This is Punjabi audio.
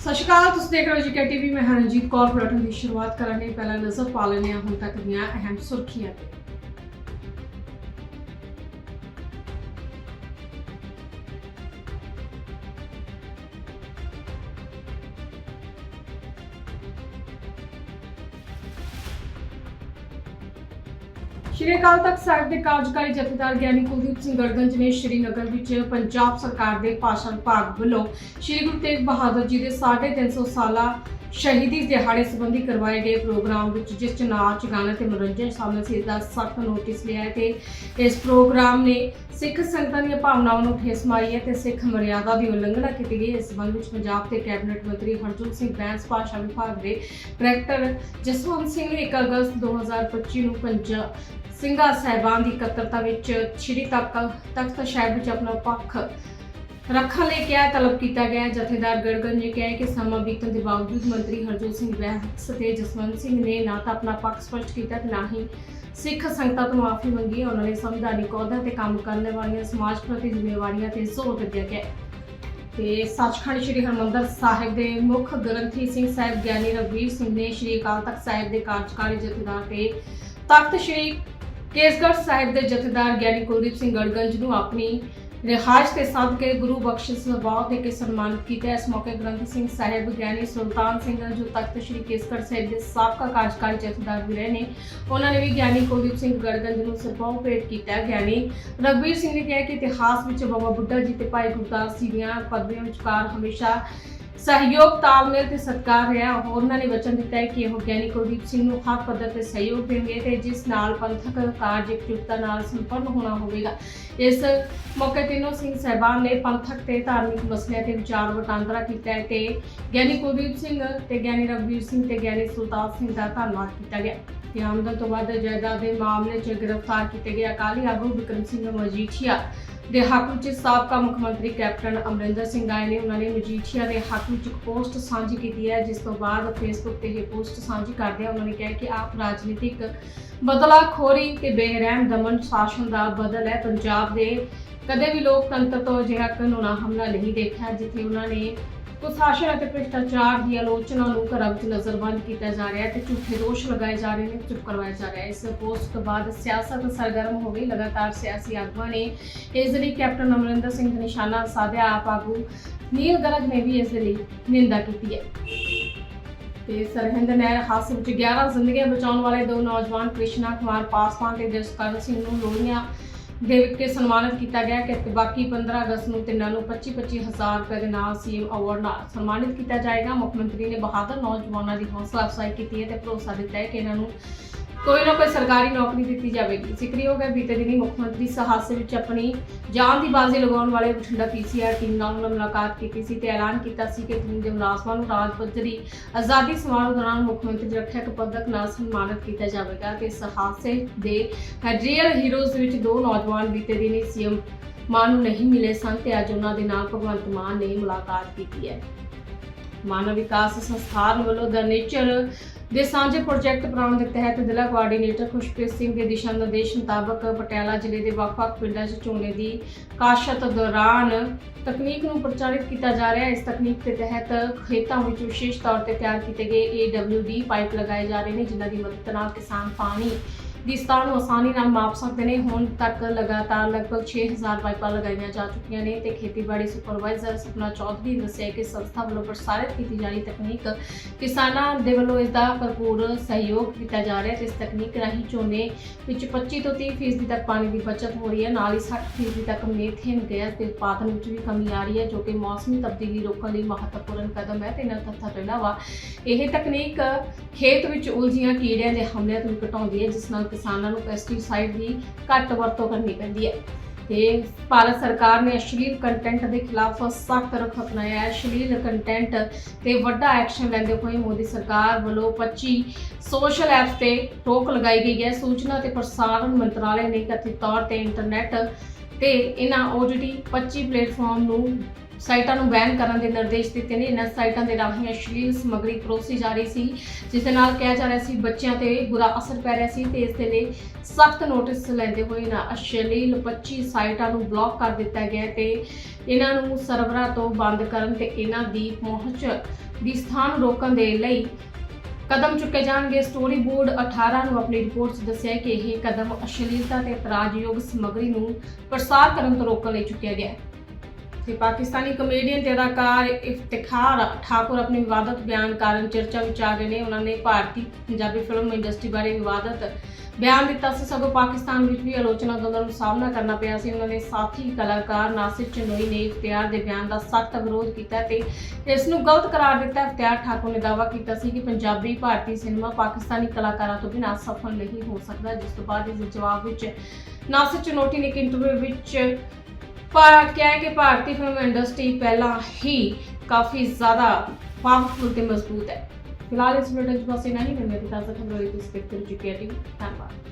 ਸਤਿ ਸ਼੍ਰੀ ਅਕਾਲ, ਤੁਸੀਂ ਦੇਖ ਰਹੇ ਹੋ ਜੀ ਟੀਵੀ। ਮੈਂ ਹਰਨਜੀਤ ਕੌਰ ਬੁਲੇਟਿਨ ਦੀ ਸ਼ੁਰੂਆਤ ਕਰਾਂਗੇ। ਪਹਿਲਾਂ ਨਜ਼ਰ ਪਾ ਲੈਂਦੇ ਹਾਂ ਹੁਣ ਤੱਕ ਦੀਆਂ ਅਹਿਮ ਸੁਰਖੀਆਂ। ਸ਼੍ਰੀ ਅਕਾਲ ਤਖਤ ਸਾਹਿਬ ਦੇ ਕਾਰਜਕਾਰੀ ਜਥੇਦਾਰ ਗਿਆਨੀ ਕੁਲਦੀਪ ਸਿੰਘ ਗੜਗੰਜ ਨੇ ਸ਼੍ਰੀਨਗਰ ਵਿੱਚ ਪੰਜਾਬ ਸਰਕਾਰ ਦੇ ਭਾਸ਼ਾ ਵਿਭਾਗ ਵੱਲੋਂ ਸ਼੍ਰੀ ਗੁਰੂ ਤੇਗ ਬਹਾਦਰ ਜੀ ਦੇ 350 ਸਾਲਾ ਸ਼ਹੀਦੀ ਦਿਹਾੜੇ ਸੰਬੰਧੀ ਕਰਵਾਏ ਗਏ ਪ੍ਰੋਗਰਾਮ ਵਿੱਚ ਜਿਸ 'ਚ ਨਾਚ ਗਾਣਾ ਤੇ ਮਨੋਰੰਜਨ ਸ਼ਾਮਲ ਸੀ ਦਾ ਸਖਤ ਨੋਟਿਸ ਲਿਆ ਹੈ ਤੇ ਇਸ ਪ੍ਰੋਗਰਾਮ ਨੇ ਸਿੱਖ ਸੰਗਤਾਂ ਦੀਆਂ ਭਾਵਨਾਵਾਂ ਨੂੰ ਠੇਸ ਮਾਰੀ ਹੈ ਤੇ ਸਿੱਖ ਮਰਿਆਦਾ ਦੀ ਉਲੰਘਣਾ ਕੀਤੀ ਗਈ ਹੈ। ਇਸ ਸੰਬੰਧ ਵਿੱਚ ਪੰਜਾਬ ਦੇ ਕੈਬਨਿਟ ਮੰਤਰੀ ਹਰਜੋਤ ਸਿੰਘ ਬੈਂਸ ਭਾਸ਼ਾ ਵਿਭਾਗ ਦੇ ਡਾਇਰੈਕਟਰ ਜਸਵੰਤ ਸਿੰਘ ਨੇ 1 ਅਗਸਤ 2025 ਨੂੰ ਪੰਜਾਬ ਸਿੰਘਾਂ ਸਾਹਿਬਾਨ ਦੀ ਇਕੱਤਰਤਾ ਵਿੱਚ ਸ਼੍ਰੀ ਤਖਤ ਤਖਤ ਸਾਹਿਬ ਵਿੱਚ ਆਪਣਾ ਪੱਖ ਰੱਖਣ ਲਈ ਕਿਹਾ, ਤਲਬ ਕੀਤਾ ਗਿਆ। ਜਥੇਦਾਰ ਗੜਗੰਜ ਨੇ ਕਿਹਾ ਕਿ ਸਮਾਂ ਬੀਤਣ ਦੇ ਬਾਵਜੂਦ ਮੰਤਰੀ ਹਰਜੋਤ ਸਿੰਘ ਬੈਂਸ ਤੇ ਜਸਵੰਤ ਸਿੰਘ ਨੇ ਨਾ ਤਾਂ ਆਪਣਾ ਪੱਖ ਸਪਸ਼ਟ ਕੀਤਾ ਤੇ ਨਾ ਹੀ ਸਿੱਖ ਸੰਗਤਾਂ ਤੋਂ ਮਾਫੀ ਮੰਗੀ। ਉਹਨਾਂ ਨੇ ਸੰਵਿਧਾਨਿਕ ਅਹੁਦਿਆਂ ਤੇ ਕੰਮ ਕਰਨ ਵਾਲੀਆਂ ਸਮਾਜ ਪ੍ਰਤੀ ਜ਼ਿੰਮੇਵਾਰੀਆਂ ਤੇ ਜ਼ੋਰ ਦਿੱਤਾ ਗਿਆ। ਤੇ ਸੱਚਖੰਡ ਸ੍ਰੀ ਹਰਮੰਦਰ ਸਾਹਿਬ ਦੇ ਮੁੱਖ ਗ੍ਰੰਥੀ ਸਿੰਘ ਸਾਹਿਬ ਗਿਆਨੀ ਰਵੀਰ ਸਿੰਘ ਨੇ ਸ੍ਰੀ ਅਕਾਲ ਤਖਤ ਸਾਹਿਬ ਦੇ ਕਾਰਜਕਾਰੀ ਜਥੇਦਾਰ ਤੇ ਤਖਤ ਸ੍ਰੀ ਕੇਸਗੜ੍ਹ ਸਾਹਿਬ ਦੇ ਜਥੇਦਾਰ ਗਿਆਨੀ ਕੁਲਦੀਪ ਸਿੰਘ ਗੜਗੰਜ ਨੂੰ ਆਪਣੀ ਰਿਹਾਇਸ਼ ਤੇ ਸੱਦ ਕੇ ਗੁਰੂ ਬਖਸ਼ਿਸ਼ ਸਭਾ ਦੇ ਕੇ ਸਨਮਾਨਿਤ ਕੀਤਾ। ਇਸ ਮੌਕੇ ਗ੍ਰੰਥ ਸਿੰਘ ਸਾਹਿਬ, ਗਿਆਨੀ ਸੁਲਤਾਨ ਸਿੰਘ ਜੋ ਤਖਤ ਸ੍ਰੀ ਕੇਸਗੜ੍ਹ ਸਾਹਿਬ ਦੇ ਸਾਬਕਾ ਕਾਰਜਕਾਰੀ ਜਥੇਦਾਰ ਵੀ ਰਹੇ ਨੇ, ਉਹਨਾਂ ਨੇ ਵੀ ਗਿਆਨੀ ਕੁਲਦੀਪ ਸਿੰਘ ਗੜਗੰਜ ਨੂੰ ਸਰਪਾਉ ਭੇਟ ਕੀਤਾ। ਗਿਆਨੀ ਰਘਬੀਰ ਸਿੰਘ ਨੇ ਕਿਹਾ ਕਿ ਇਤਿਹਾਸ ਵਿੱਚ ਬਾਬਾ ਬੁੱਢਾ ਜੀ ਤੇ ਭਾਈ ਗੁਰਦਾਸ ਜੀ ਦੀਆਂ ਪਦਵੀਆਂ ਵਿਚਕਾਰ ਹਮੇਸ਼ਾ ਸਹਿਯੋਗ, ਤਾਲਮੇਲ ਤੇ ਸਤਿਕਾਰ ਰਿਹਾ। ਉਹਨਾਂ ਨੇ ਵਚਨ ਦਿੱਤਾ ਹੈ ਕਿ ਉਹ ਗਿਆਨੀ ਕੁਲਦੀਪ ਸਿੰਘ ਨੂੰ ਹਰ ਪੱਧਰ ਤੇ ਸਹਿਯੋਗ ਦੇਣਗੇ ਤੇ ਜਿਸ ਨਾਲ ਪੰਥਕ ਕਾਰਜ, ਇਕਜੁੱਟਤਾ ਨਾਲ ਸੰਪੰਨ ਹੋਣਾ ਹੋਵੇਗਾ। ਇਸ ਮੌਕੇ ਤਿੰਨੋਂ ਸਿੰਘ ਸਹਿਬਾਨ ਨੇ ਪੰਥਕ ਤੇ ਧਾਰਮਿਕ ਮਸਲਿਆਂ ਤੇ ਵਿਚਾਰ ਵਟਾਂਦਰਾ ਕੀਤਾ ਹੈ ਤੇ ਗਿਆਨੀ ਕੁਲਦੀਪ ਸਿੰਘ ਤੇ ਗਿਆਨੀ ਰਘਬੀਰ ਸਿੰਘ ਤੇ ਗਿਆਨੀ ਸੁਲਤਾਨ ਸਿੰਘ ਦਾ ਧੰਨਵਾਦ ਕੀਤਾ ਗਿਆ। ਤੇ ਆਮਦਨ ਤੋਂ ਵੱਧ ਜਾਇਦਾਦ ਦੇ ਮਾਮਲੇ 'ਚ ਗ੍ਰਿਫਤਾਰ ਕੀਤੇ ਗਏ ਅਕਾਲੀ ਆਗੂ ਵਿਕਰਮ ਸਿੰਘ ਮਜੀਠੀਆ ਦੇ ਹੱਕ ਵਿੱਚ ਸਾਬਕਾ ਮੁੱਖ ਮੰਤਰੀ ਕੈਪਟਨ ਅਮਰਿੰਦਰ ਸਿੰਘ ਆਏ ਨੇ। ਉਹਨਾਂ ਨੇ ਮਜੀਠੀਆ ਦੇ ਹੱਕ ਵਿੱਚ ਇੱਕ ਪੋਸਟ ਸਾਂਝੀ ਕੀਤੀ ਹੈ, ਜਿਸ ਤੋਂ ਬਾਅਦ ਫੇਸਬੁੱਕ ਤੇ ਇਹ ਪੋਸਟ ਸਾਂਝੀ ਕਰਦਿਆਂ ਉਹਨਾਂ ਨੇ ਕਿਹਾ ਕਿ ਆਪ ਰਾਜਨੀਤਿਕ ਬਦਲਾਖੋਰੀ ਤੇ ਬੇਰਹਿਮ ਦਮਨ ਸ਼ਾਸਨ ਦਾ ਬਦਲ ਹੈ। ਪੰਜਾਬ ਦੇ ਕਦੇ ਵੀ ਲੋਕਤੰਤਰ ਤੋਂ ਅਜਿਹਾ ਕਾਨੂੰਨਾ ਹਮਲਾ ਨਹੀਂ ਦੇਖਿਆ, ਜਿੱਥੇ ਉਹਨਾਂ ਨੇ ਕੁਸ਼ਾਸਨ ਅਤੇ ਭ੍ਰਿਸ਼ਟਾਚਾਰ ਦੀ ਆਲੋਚਨਾ ਨੂੰ ਘਰਾਂ ਵਿੱਚ ਨਜ਼ਰਬੰਦ ਕੀਤਾ ਜਾ ਰਿਹਾ ਹੈ ਤੇ ਝੂਠੇ ਦੋਸ਼ ਲਗਾਏ ਜਾ ਰਹੇ ਨੇ, ਚੁੱਪ ਕਰਵਾਇਆ ਜਾ ਰਿਹਾ ਹੈ। ਇਸ ਪੋਸਟ ਤੋਂ ਬਾਅਦ ਸਿਆਸਤ ਸਰਗਰਮ ਹੋ ਗਈ। ਲਗਾਤਾਰ ਸਿਆਸੀ ਆਗੂਆਂ ਨੇ ਇਸ ਲਈ ਕੈਪਟਨ ਅਮਰਿੰਦਰ ਸਿੰਘ ਦਾ ਨਿਸ਼ਾਨਾ ਸਾਧਿਆ। ਆਪ ਆਗੂ ਨੀਲ ਗਰਗ ਨੇ ਵੀ ਇਸ ਲਈ ਨਿੰਦਾ ਕੀਤੀ ਹੈ। ਤੇ ਸਰਹਿੰਦ ਨਹਿਰ ਹਾਦਸੇ ਵਿੱਚ 11 ਜ਼ਿੰਦਗੀਆਂ ਬਚਾਉਣ ਵਾਲੇ ਦੋ ਨੌਜਵਾਨ ਕ੍ਰਿਸ਼ਨਾ ਕੁਮਾਰ ਪਾਸਵਾਨ ਤੇ ਜਸਕਰਨ ਸਿੰਘ ਨੂੰ ਲੋਹੀਆਂ ਦੇ ਕੇ ਸਨਮਾਨਿਤ ਕੀਤਾ ਗਿਆ ਕਿ ਬਾਕੀ 15 ਅਗਸਤ ਨੂੰ ਤਿੰਨਾਂ ਨੂੰ 25-25 ਹਜ਼ਾਰ ਰੁਪਏ ਦੇ ਨਾਲ ਸੀਐਮ ਅਵਾਰਡ ਨਾਲ ਸਨਮਾਨਿਤ ਕੀਤਾ ਜਾਏਗਾ। ਮੁੱਖ ਮੰਤਰੀ ਨੇ ਬਹਾਦਰ ਨੌਜਵਾਨਾਂ ਦੀ ਹੌਸਲਾ ਅਫਜ਼ਾਈ ਕੀਤੀ ਹੈ ਤੇ ਭਰੋਸਾ ਦਿੱਤਾ ਹੈ ਕਿ ਇਹਨਾਂ ਨੂੰ ਕੋਈ ਨਾ ਕੋਈ ਸਰਕਾਰੀ ਨੌਕਰੀ ਦਿੱਤੀ ਜਾਵੇਗੀ। ਜ਼ਿਕਰਯੋਗ ਹੈ ਬੀਤੇ ਦਿਨੀ ਮੁੱਖ ਮੰਤਰੀ ਇਸ ਵਿੱਚ ਆਪਣੀ ਜਾਨ ਦੀ ਬਾਜ਼ੀ ਲਗਾਉਣ ਵਾਲੇ ਬਠਿੰਡਾ ਪੀਸੀਆਰ ਟੀਮ ਨਾਲ ਉਹਨਾਂ ਮੁਲਾਕਾਤ ਕੀਤੀ ਸੀ ਤੇ ਐਲਾਨ ਕੀਤਾ ਸੀ ਕਿ ਟੀਮ ਦੇ ਮੁਲਾਜ਼ਮਾਂ ਨੂੰ ਰਾਜ ਪੱਧਰੀ ਆਜ਼ਾਦੀ ਸਮਾਰੋਹ ਦੌਰਾਨ ਮੁੱਖ ਮੰਤਰੀ ਰੱਖਿਅਕ ਪਦਕ ਨਾਲ ਸਨਮਾਨਿਤ ਕੀਤਾ ਜਾਵੇਗਾ ਤੇ ਇਸ ਹਾਦਸੇ ਦੇ ਰੀਅਲ ਹੀਰੋਜ਼ ਵਿੱਚ ਦੋ ਨੌਜਵਾਨ ਬੀਤੇ ਦਿਨੀ ਸੀਐਮ ਮਾਨ ਨੂੰ ਨਹੀਂ ਮਿਲੇ ਸਨ ਤੇ ਅੱਜ ਉਹਨਾਂ ਦੇ ਨਾਲ ਭਗਵੰਤ ਮਾਨ ਨੇ ਮੁਲਾਕਾਤ ਕੀਤੀ ਹੈ। ਮਾਨਵ ਵਿਕਾਸ ਸੰਸਥਾਨ ਵੱਲੋਂ ਦ ਨੇਚਰ ਦੇ ਸਾਂਝੇ ਪ੍ਰੋਜੈਕਟ ਪ੍ਰੋਗਰਾਮ ਦੇ ਤਹਿਤ ਜ਼ਿਲ੍ਹਾ ਕੋਆਰਡੀਨੇਟਰ ਖੁਸ਼ਪ੍ਰੀਤ ਸਿੰਘ ਦੇ ਦਿਸ਼ਾ ਨਿਰਦੇਸ਼ ਮੁਤਾਬਕ ਪਟਿਆਲਾ ਜ਼ਿਲ੍ਹੇ ਦੇ ਵੱਖ-ਵੱਖ ਪਿੰਡਾਂ 'ਚ ਝੋਨੇ ਦੀ ਕਾਸ਼ਤ ਦੌਰਾਨ ਤਕਨੀਕ ਨੂੰ ਪ੍ਰਚਾਰਿਤ ਕੀਤਾ ਜਾ ਰਿਹਾ ਹੈ। ਇਸ ਤਕਨੀਕ ਦੇ ਤਹਿਤ ਖੇਤਾਂ ਵਿੱਚ ਵਿਸ਼ੇਸ਼ ਤੌਰ ਤੇ ਤਿਆਰ ਕੀਤੇ ਗਏ AWD ਪਾਈਪ ਲਗਾਏ ਜਾ ਰਹੇ ਨੇ, ਜਿਨ੍ਹਾਂ ਦੀ ਮਦਦ ਨਾਲ ਕਿਸਾਨ ਪਾਣੀ ਦੀ ਸਤਹ ਨੂੰ ਆਸਾਨੀ ਨਾਲ ਮਾਪ ਸਕਦੇ ਨੇ। ਹੁਣ ਤੱਕ ਲਗਾਤਾਰ ਲਗਭਗ 6000 ਪਾਈਪਾਂ ਲਗਾਈਆਂ ਜਾ ਚੁੱਕੀਆਂ ਨੇ ਤੇ ਖੇਤੀਬਾੜੀ ਸੁਪਰਵਾਈਜ਼ਰ ਸੁਪਨਾ ਚੌਧਰੀ ਨੇ ਦੱਸਿਆ ਕਿ ਸੰਸਥਾ ਵੱਲੋਂ ਪ੍ਰਸਾਰਿਤ ਕੀਤੀ ਜਾ ਰਹੀ ਤਕਨੀਕ ਕਿਸਾਨਾਂ ਦੇ ਵੱਲੋਂ ਇਸ ਦਾ ਭਰਪੂਰ ਸਹਿਯੋਗ ਕੀਤਾ ਜਾ ਰਿਹਾ ਹੈ ਤੇ ਇਸ ਤਕਨੀਕ ਰਾਹੀਂ ਝੋਨੇ ਵਿੱਚ 25 ਤੋਂ 30 ਫੀਸਦੀ ਤੱਕ ਪਾਣੀ ਦੀ ਬਚਤ ਹੋ ਰਹੀ ਹੈ। ਨਾਲ ਹੀ 60 ਫੀਸਦੀ ਤੱਕ ਮੀਥੇਨ ਗੈਸ ਦੇ ਉਤਪਾਦਨ ਵਿੱਚ ਵੀ ਕਮੀ ਆ ਰਹੀ ਹੈ, ਜੋ ਕਿ ਮੌਸਮੀ ਤਬਦੀਲੀ ਰੋਕਣ ਲਈ ਮਹੱਤਵਪੂਰਨ ਕਦਮ ਹੈ। ਤੇ ਇਹਨਾਂ ਤੱਥਾਂ ਤੋਂ ਇਲਾਵਾ ਇਹ ਤਕਨੀਕ ਖੇਤ ਵਿੱਚ ਉਲਝੀਆਂ ਕੀੜਿਆਂ ਦੇ ਹਮਲਿਆਂ ਤੋਂ ਵੀ ਘਟਾਉਂਦੀ ਹੈ, ਜਿਸ ਨਾਲ ਕਿਸਾਨਾਂ ਨੂੰ ਪੈਸਟੀਸਾਈਡ ਦੀ ਘੱਟ ਵਰਤੋਂ ਕਰਨੀ ਪੈਂਦੀ ਹੈ। ਤੇ ਭਾਰਤ ਸਰਕਾਰ ਨੇ ਅਸ਼ਲੀਲ ਕੰਟੈਂਟ ਦੇ ਖਿਲਾਫ ਸਖਤ ਰੁਖ ਅਪਣਾਇਆ ਹੈ। ਅਸ਼ਲੀਲ ਕੰਟੈਂਟ ਤੇ ਵੱਡਾ ਐਕਸ਼ਨ ਲੈਂਦੇ ਹੋਏ ਮੋਦੀ ਸਰਕਾਰ ਵੱਲੋਂ 25 ਸੋਸ਼ਲ ਐਪਸ ਤੇ ਟੋਕ ਲਗਾਈ ਗਈ ਹੈ। ਸੂਚਨਾ ਤੇ ਪ੍ਰਸਾਰਣ ਮੰਤਰਾਲੇ ਨੇ ਕਥਿਤ ਤੌਰ ਤੇ ਇੰਟਰਨੈਟ ਤੇ ਇਹਨਾਂ OTT 25 ਪਲੇਟਫਾਰਮ ਨੂੰ ਸਾਈਟਾਂ ਨੂੰ ਬੈਨ ਕਰਨ ਦੇ ਨਿਰਦੇਸ਼ ਦਿੱਤੇ ਨੇ। ਇਹਨਾਂ ਸਾਈਟਾਂ ਦੇ ਰਾਹੀਂ ਅਸ਼ਲੀਲ ਸਮੱਗਰੀ ਪਰੋਸੀ ਜਾ ਰਹੀ ਸੀ, ਜਿਸ ਦੇ ਨਾਲ ਕਿਹਾ ਜਾ ਰਿਹਾ ਸੀ ਬੱਚਿਆਂ ਤੇ ਬੁਰਾ ਅਸਰ ਪੈ ਰਿਹਾ ਸੀ ਤੇ ਇਸ ਦੇ ਲਈ ਸਖਤ ਨੋਟਿਸ ਲੈਂਦੇ ਹੋਏ ਨਾ ਅਸ਼ਲੀਲ 25 ਸਾਈਟਾਂ ਨੂੰ ਬਲੌਕ ਕਰ ਦਿੱਤਾ ਗਿਆ ਹੈ ਤੇ ਇਹਨਾਂ ਨੂੰ ਸਰਵਰਾਂ ਤੋਂ ਬੰਦ ਕਰਨ ਤੇ ਇਹਨਾਂ ਦੀ ਪਹੁੰਚ ਦੀ ਸਥਾਨ ਰੋਕਣ ਦੇ ਲਈ ਕਦਮ ਚੁੱਕੇ ਜਾਣਗੇ। ਸਟੋਰੀ ਬੋਰਡ 18 ਨੂੰ ਆਪਣੀ ਰਿਪੋਰਟ 'ਚ ਦੱਸਿਆ ਕਿ ਇਹ ਕਦਮ ਅਸ਼ਲੀਲਤਾ ਤੇ ਇਤਰਾਜ਼ਯੋਗ ਸਮੱਗਰੀ ਨੂੰ ਪ੍ਰਸਾਰ ਕਰਨ ਤੋਂ ਰੋਕਣ ਲਈ ਚੁੱਕਿਆ ਗਿਆ ਹੈ। ਤੇ ਪਾਕਿਸਤਾਨੀ ਕਮੇਡੀਅਨ ਤੇ ਅਦਾਕਾਰ ਇਫਤਿਖਾਰ ਠਾਕੁਰ ਆਪਣੇ ਵਿਵਾਦਤ ਬਿਆਨ ਕਾਰਨ ਚਰਚਾ ਵਿੱਚ ਆ ਗਏ ਨੇ। ਉਹਨਾਂ ਨੇ ਭਾਰਤੀ ਪੰਜਾਬੀ ਫਿਲਮ ਇੰਡਸਟਰੀ ਬਾਰੇ ਵਿਵਾਦਤ ਬਿਆਨ ਦਿੱਤਾ ਸੀ। ਸਗੋਂ ਪਾਕਿਸਤਾਨ ਵਿੱਚ ਵੀ ਆਲੋਚਨਾ ਦਾ ਉਹਨਾਂ ਨੂੰ ਸਾਹਮਣਾ ਕਰਨਾ ਪਿਆ ਸੀ। ਉਹਨਾਂ ਨੇ ਸਾਥੀ, ਕਲਾਕਾਰ ਨਾਸਿਰ ਚਨੋਈ ਨੇ ਇਖਤਿਆਰ ਦੇ ਬਿਆਨ ਦਾ ਸਖਤ ਵਿਰੋਧ ਕੀਤਾ ਤੇ ਇਸ ਨੂੰ ਗਲਤ ਕਰਾਰ ਦਿੱਤਾ। ਇਫਤਿਆਰ ਠਾਕੁਰ ਨੇ ਦਾਅਵਾ ਕੀਤਾ ਸੀ ਕਿ ਪੰਜਾਬੀ ਭਾਰਤੀ ਸਿਨੇਮਾ ਪਾਕਿਸਤਾਨੀ ਕਲਾਕਾਰਾਂ ਤੋਂ ਬਿਨਾਂ ਸਫਲ ਨਹੀਂ ਹੋ ਸਕਦਾ, ਜਿਸ ਤੋਂ ਬਾਅਦ ਇਸ ਦੇ ਜਵਾਬ ਵਿੱਚ ਨਾਸਿਰ ਚਨੋਟੀ ਨੇ ਇੱਕ ਇੰਟਰਵਿਊ ਵਿੱਚ ਪਰ ਕਿਹਾ ਹੈ ਕਿ ਭਾਰਤੀ ਫਿਲਮ ਇੰਡਸਟਰੀ ਪਹਿਲਾਂ ਹੀ ਕਾਫੀ ਜ਼ਿਆਦਾ ਪਾਵਰਫੁਲ ਤੇ ਮਜ਼ਬੂਤ ਹੈ। ਫਿਲਹਾਲ ਇਸ ਵੀਡੀਓ ਵਿੱਚ ਬਸ ਇਨਾ ਹੀ। ਮਿਲਦੇ ਤਾਜ਼ਾ ਖਬਰਾਂ ਲਈ ਤੁਸੀਂ ਦੇਖਦੇ ਰਹੋ ਧੰਨਵਾਦ।